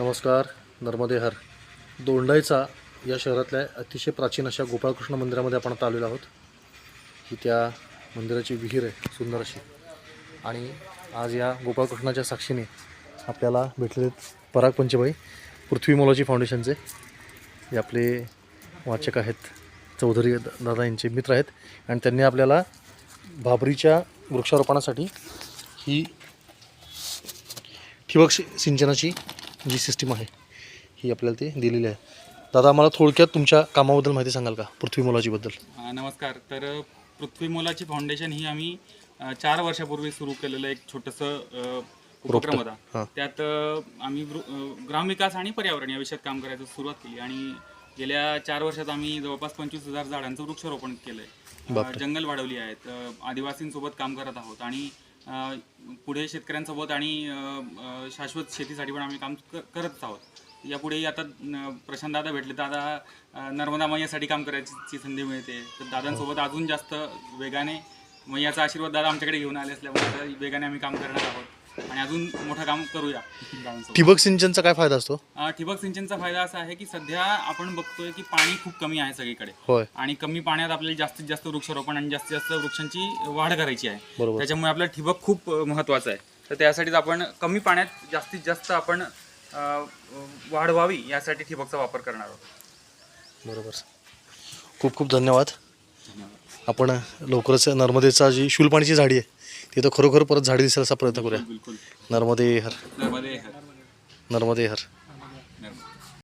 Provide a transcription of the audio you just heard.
नमस्कार नर्मदेहर. दोंडाईचा या शहरातल्या अतिशय प्राचीन अशा गोपाळकृष्ण मंदिरामध्ये आपण आता आलेलो आहोत. ही त्या मंदिराची विहीर आहे सुंदर अशी. आणि आज या गोपाळकृष्णाच्या साक्षीने आपल्याला भेटलेले पराग पंचबाई पृथ्वी मोलाची फाउंडेशनचे. हे आपले वाचक आहेत चौधरी दादा यांचे मित्र आहेत. आणि त्यांनी आपल्याला भाबरीच्या वृक्षारोपणासाठी ही ठिबक सिंचनाची जी सिस्टीम आहे ही आपल्याला ते दिलेली आहे. दादा मला थोडक्यात तुमच्या कामाबद्दल माहिती सांगाल का? पृथ्वी मोलाचीबद्दल. अ, नमस्कार. तर अ, पृथ्वी मोलाची फाउंडेशन ही आम्ही अ, चार वर्षापूर्वी सुरू केलेलं एक छोटंसं अ, उपक्रम हां. होता. त्यात अ, आम्ही अ, ग्रामविकास आणि पर्यावरण या विषयात काम करायचं सुरुवात केली आणि गेल्या चार वर्षात आम्ही जवळपास पंचवीस हजार झाडांचं वृक्षारोपण केलंय. अ, जंगल वाढवली आहेत. अ, आदिवासींसोबत काम करत आहोत आणि पुढे शेतकऱ्यांसोबत आणि शाश्वत शेतीसाठी पण आम्ही काम क- करत आहोत. यापुढेही आता न- प्रशांत दादा भेटले दादा नर्मदा मैयासाठी काम करायची संधी मिळते. तर दादांसोबत अजून जास्त वेगाने मैयाचा आशीर्वाद दादा आमच्याकडे घेऊन आले असल्यामुळे वेगाने आम्ही काम करणार आहोत. आणि अजून मोठं काम करूया ठिबक सिंचनचा काय फायदा असतो? अ, ठिबक सिंचनचा फायदा असा आहे की सध्या आपण बघतोय की पाणी खूप कमी आहे सगळीकडे. होय. आणि कमी पाण्यात आपल्याला जास्तीत जास्त वृक्षारोपण आणि जास्तीत जास्त वृक्षांची वाढ करायची आहे. बरोबर. त्याच्यामुळे आपल्याला ठिबक खूप अ, महत्त्वाचं आहे. तर त्यासाठीच आपण कमी पाण्यात जास्तीत जास्त आपण अ, वाढ व्हावी यासाठी ठिबकचा वापर करणार आहोत. बरोबर. खूप खूप धन्यवाद. आपण लवकरच नर्मदेचा जी शूलपाणीची झाडी आहे तिथं खरोखर परत झाडी दिसेल असा प्रयत्न करूया. बिलकुल नर्मदे हर नर्मदे हर. नर्मदे हर